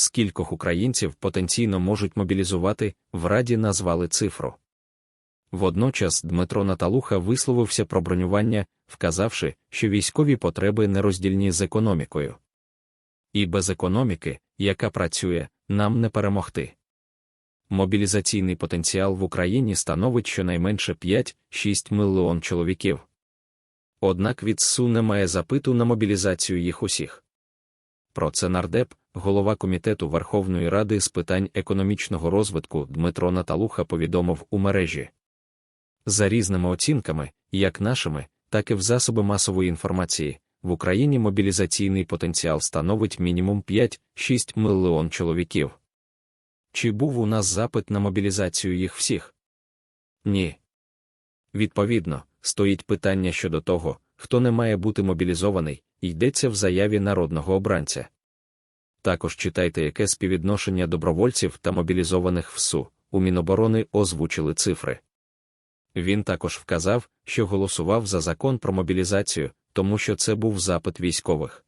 скількох українців потенційно можуть мобілізувати, в Раді назвали цифру. Водночас Дмитро Наталуха висловився про бронювання, вказавши, що військові потреби нероздільні з економікою. І без економіки, яка працює, нам не перемогти. Мобілізаційний потенціал в Україні становить щонайменше 5-6 мільйон чоловіків. Однак від СУ немає запиту на мобілізацію їх усіх. Про це нардеп, голова Комітету Верховної Ради з питань економічного розвитку Дмитро Наталуха повідомив у мережі. За різними оцінками, як нашими, так і в засоби масової інформації, в Україні мобілізаційний потенціал становить мінімум 5-6 мільйон чоловіків. Чи був у нас запит на мобілізацію їх всіх? Ні. Відповідно, стоїть питання щодо того, хто не має бути мобілізований, йдеться в заяві народного обранця. Також читайте, яке співвідношення добровольців та мобілізованих в СУ, у Міноборони озвучили цифри. Він також вказав, що голосував за закон про мобілізацію, тому що це був запит військових.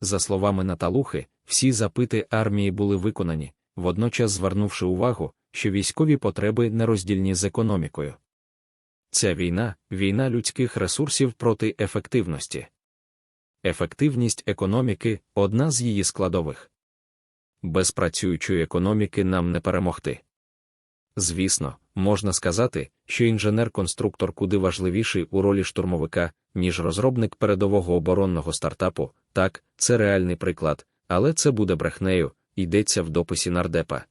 За словами Наталухи, всі запити армії були виконані, водночас звернувши увагу, що військові потреби нероздільні з економікою. Ця війна війна людських ресурсів проти ефективності. Ефективність економіки одна з її складових. Без працюючої економіки нам не перемогти. Звісно, можна сказати, що інженер-конструктор куди важливіший у ролі штурмовика, ніж розробник передового оборонного стартапу, так, це реальний приклад, але це буде брехнею, йдеться в дописі нардепа.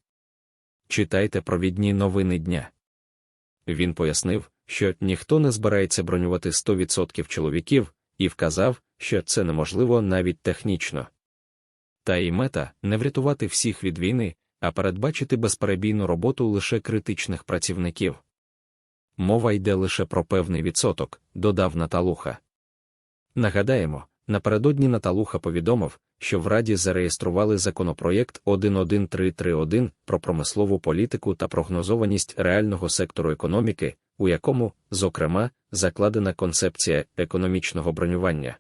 Читайте провідні новини дня. Він пояснив, що ніхто не збирається бронювати 100% чоловіків, і вказав, що це неможливо навіть технічно. Та і мета не врятувати всіх від війни, а передбачити безперебійну роботу лише критичних працівників. Мова йде лише про певний відсоток, додав Наталуха. Нагадаємо, напередодні Наталуха повідомив, що в Раді зареєстрували законопроєкт 11331 про промислову політику та прогнозованість реального сектору економіки, у якому, зокрема, закладена концепція економічного бронювання.